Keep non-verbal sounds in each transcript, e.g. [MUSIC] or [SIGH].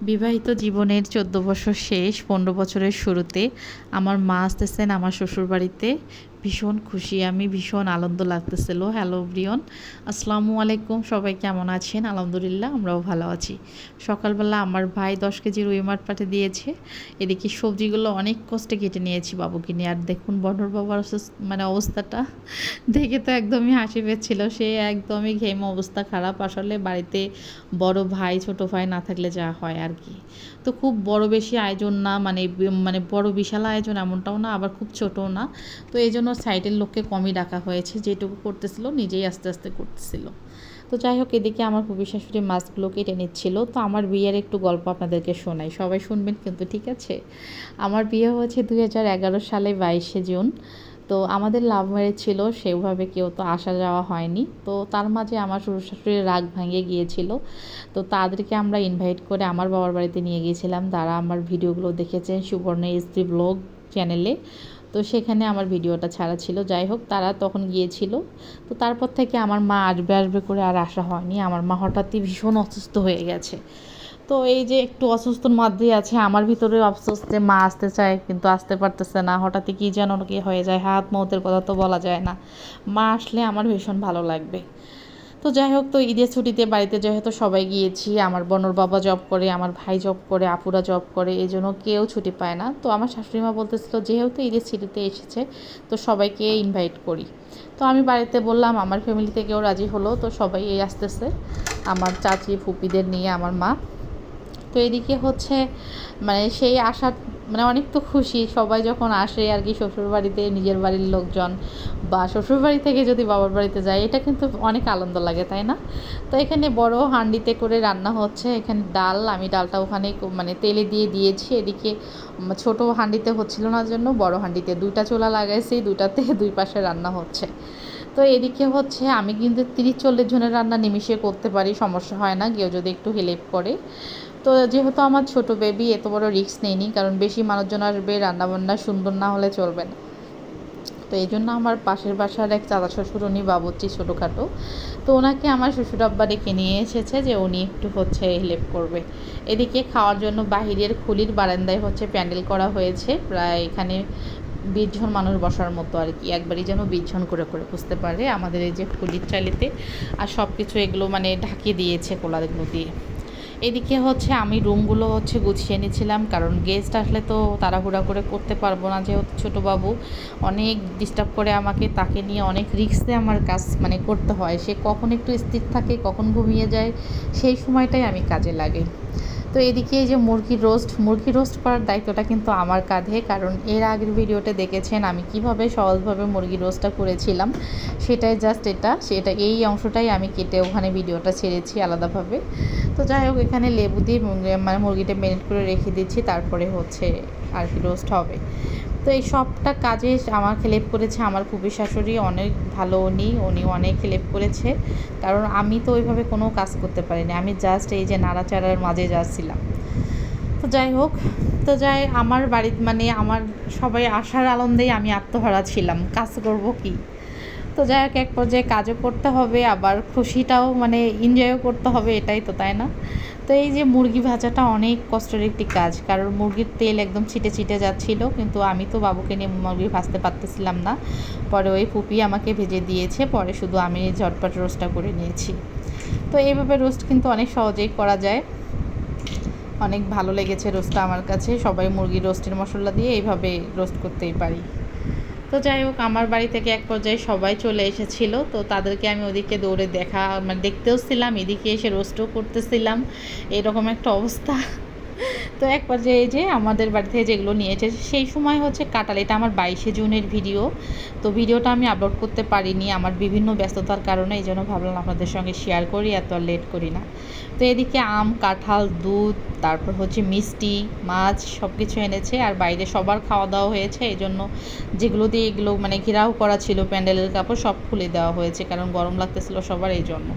বিবাহিত জীবনের চোদ্দ বছর শেষ পনেরো বছরের শুরুতে আমার মা আসতেছেন আমার শ্বশুর বাড়িতে ভীষণ খুশি, আমি ভীষণ আনন্দ লাগতেছিল। হ্যালো ব্রিয়ন আসসালামু আলাইকুম, সবাই কেমন আছেন? আলহামদুলিল্লাহ, আমরাও ভালো আছি। সকালবেলা আমার ভাই দশ কেজি রুই মাঠ পাঠে দিয়েছে। এদিকে সবজিগুলো অনেক কষ্টে কেটে নিয়েছি বাবুকে নিয়ে। আর দেখুন বনর বাবার মানে অবস্থাটা। দেখে তো একদমই হাসি পেয়েছিল। সে একদমই ঘেম অবস্থা খারাপ। আসলে বাড়িতে বড় ভাই, ছোট ভাই না থাকলে যা হয় আর কি। তো খুব বড় বেশি আয়োজন না মানে মানে বড় বিশাল আয়োজন এমনটাও না, আবার খুব ছোটও না। তো এই জন্য সাইডের লোককে কমই ডাকা হয়েছে, যেটুকু করতেছিল নিজেই আস্তে আস্তে করতেছিল। তো যাই হোক, এদিকে আমার খুবই শাশুড়ি মাছগুলো কেটে নিচ্ছিল। তো আমার বিয়ের একটু গল্প আপনাদেরকে শোনাই। সবাই শুনবেন কিন্তু, ঠিক আছে? আমার বিয়ে হয়েছে দুই হাজার এগারো সালে বাইশে জুন। তো আমাদের লাভ ম্যারেজ ছিল, সেভাবে কেউ তো আসা যাওয়া হয়নি। তো তার মাঝে আমার শ্বশুর শাশুড়ির রাগ ভাঙিয়ে গিয়েছিল। তো তাদেরকে আমরা ইনভাইট করে আমার বাবার বাড়িতে নিয়ে গিয়েছিলাম। তারা আমার ভিডিওগুলো দেখেছেন সুবর্ণ এসডি ব্লগ চ্যানেলে তো সেখানে আমার ভিডিওটা ছাড়া ছিল। যাই হোক, তারা তখন গিয়েছিল। তো তারপর থেকে আমার মা আসবে আসবে করে আর আসা হয়নি। আমার মা হঠাৎই ভীষণ অসুস্থ হয়ে গেছে। তো এই যে একটু অসুস্থর মধ্যেই আছে, আমার ভিতরে অফসোস যে মা আসতে চায়, কিন্তু আসতে পারতেছে না। হঠাৎই কী যেন কি হয়ে যায় হাত মৌতের কথা তো বলা যায় না। মা আসলে আমার ভীষণ ভালো লাগবে। তো যাই হোক তো ঈদের ছুটিতে বাড়িতে যেহেতু সবাই গিয়েছি, আমার বনর বাবা জব করে, আমার ভাই জব করে, আপুরা জব করে, এই জন্য কেউ ছুটি পায় না। তো আমার শাশুড়ি মা বলতেছিল, যেহেতু ঈদের ছুটিতে এসেছে, তো সবাইকে ইনভাইট করি। তো আমি বাড়িতে বললাম, আমার ফ্যামিলি থেকেও রাজি হলো? তো সবাই এই আসতেছে, আমার চাচি, ফুপিদের নিয়ে, আমার মা। তো এদিকে হচ্ছে মানে সেই আশার মানে অনেক তো খুশি, সবাই যখন আসে আর কি শ্বশুর বাড়িতে নিজের বাড়ির লোকজন বা শ্বশুর বাড়ি থেকে যদি বাবার বাড়িতে যায়, এটা কিন্তু অনেক আনন্দ লাগে, তাই না? তো এখানে বড় হাঁডিতে করে রান্না হচ্ছে, এখানে ডাল, আমি ডালটা ওখানে মানে তেলে দিয়ে দিয়েছি, এদিকে ছোট হাঁডিতে হচ্ছিল না জন্য, বড় হাঁডিতে দুইটা চোলা লাগাইছি, দুইটাতে [LAUGHS] দুই পাশে রান্না হচ্ছে। তো এদিকে হচ্ছে আমি কিন্তু তিরিশ চল্লিশ জনের রান্না নিমিশে করতে পারি, সমস্যা হয় না, কেউ যদি একটু হেল্প করে। তো যেহেতু আমার ছোট বেবি এত বড় রিস্ক নেইনি, কারণ বেশি মানুষজন আসবে, রান্নাবান্না সুন্দর না হলে চলবে না। তো এই জন্য আমার পাশের বাসার এক চাচা শ্বশুর, উনি বাবুর্চি ছোটোখাটো। তো ওনাকে আমার শ্বশুর আব্বা ডেকে নিয়ে এসেছে যে উনি একটু হচ্ছে হেল্প করবে। এদিকে খাওয়ার জন্য বাহিরের খুলির বারান্দায় হচ্ছে প্যান্ডেল করা হয়েছে। প্রায় এখানে বিশজন মানুষ বসার মতো আর কি। একবারই যেন বিশজন করে করে বুঝতে পারে। আমাদের এই যে খুলির চালিতে আর সব কিছু এগুলো মানে ঢাকিয়ে দিয়েছে কোলাগুলো দিয়ে এদিকে হচ্ছে আমি রুমগুলো হচ্ছে গুছিয়ে নিয়েছিলাম, কারণ গেস্ট আসলে তো তাড়াহুড়া করে করতে পারব না যেহেতু ছোটো বাবু। অনেক ডিস্টার্ব করে আমাকে, তাকে নিয়ে অনেক রিক্সে আমার কাজ মানে করতে হয়। সে কখন একটু স্থির থাকে, কখন ঘুমিয়ে যায়, সেই সময়টাই আমি কাজে লাগে তো এদিকে এই যে মুরগির রোস্ট মুরগি রোস্ট করার দায়িত্বটা কিন্তু আমার কাঁধে, কারণ এর আগের ভিডিওতে দেখেছেন আমি কীভাবে সহজভাবে মুরগি রোস্টটা করেছিলাম। সেটাই জাস্ট এটা, সেটা এই অংশটাই আমি কেটে ওখানে ভিডিওটা ছেড়েছি আলাদাভাবে। তো যাই হোক, এখানে লেবু দিয়ে মানে মুরগিটা মেরিট করে রেখে দিচ্ছি, তারপরে হচ্ছে আর কি রোস্ট হবে। তো এই সবটা কাজে আমার হেল্প করেছে আমার ফুপি শাশুড়ি, অনেক ভালো উনি উনি অনেক হেল্প করেছে। কারণ আমি তো ওইভাবে কোনো কাজ করতে পারিনি, আমি জাস্ট এই যে নাড়াচাড়ার মাঝে যাচ্ছিলাম। তো যাই হোক, তো যাই আমার বাড়িতে মানে আমার সবাই আসার আনন্দেই আমি আত্মহারা ছিলাম, কাজ করব কি? তো যাই হোক, এক পর্যায়ে কাজও করতে হবে, আবার খুশিটাও মানে এনজয়ও করতে হবে, এটাই তো, তাই না? তো এই যে মুরগি ভাজাটা অনেক কষ্টের একটি কাজ, কারণ মুরগির তেল একদম ছিটে ছিটে যাচ্ছিল, কিন্তু আমি তো বাবুকে নিয়ে মুরগি ভাজতে পারতেছিলাম না। পরে ওই ফুপি আমাকে ভেজে দিয়েছে, পরে শুধু আমি ঝটপট রোস্টটা করে নিয়েছি। তো এইভাবে রোস্ট কিন্তু অনেক সহজেই করা যায়। অনেক ভালো লেগেছে রোস্টটা আমার কাছে। সবাই মুরগির রোস্টের মশলা দিয়ে এইভাবে রোস্ট করতেই পারি। তো যাই হোক, আমার বাড়ি থেকে এক পর্যায়ে সবাই চলে এসেছিল। তো তাদেরকে আমি ওদিকে দৌড়ে দেখা মানে দেখতেও ছিলাম, এদিকে এসে রোস্টও করতেছিলাম। এরকম একটা অবস্থা। তো এক পর্যায়ে যে আমাদের বাড়ি থেকে যেগুলো নিয়েছে সেই সময় হচ্ছে কাটাল, এটা আমার বাইশে জুনের ভিডিও। তো ভিডিওটা আমি আপলোড করতে পারিনি, আমার বিভিন্ন ব্যস্ততার কারণে, এই জন্য ভাবলাম আপনাদের সঙ্গে শেয়ার করি, এত আর লেট করি না। তো এদিকে আম, কাঁঠাল, দুধ, তারপর হচ্ছে মিষ্টি, মাছ সব কিছু এনেছে, আর বাইরে সবার খাওয়া দাওয়া হয়েছে, এই জন্য যেগুলো দিয়ে এগুলো মানে ঘেরাও করা ছিল প্যান্ডেলের কাপড় সব খুলে দেওয়া হয়েছে, কারণ গরম লাগতেছিল সবার এই জন্য।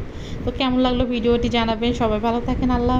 তো কেমন লাগল ভিডিওটি জানাবেন, সবাই ভালো থাকেন, আল্লাহ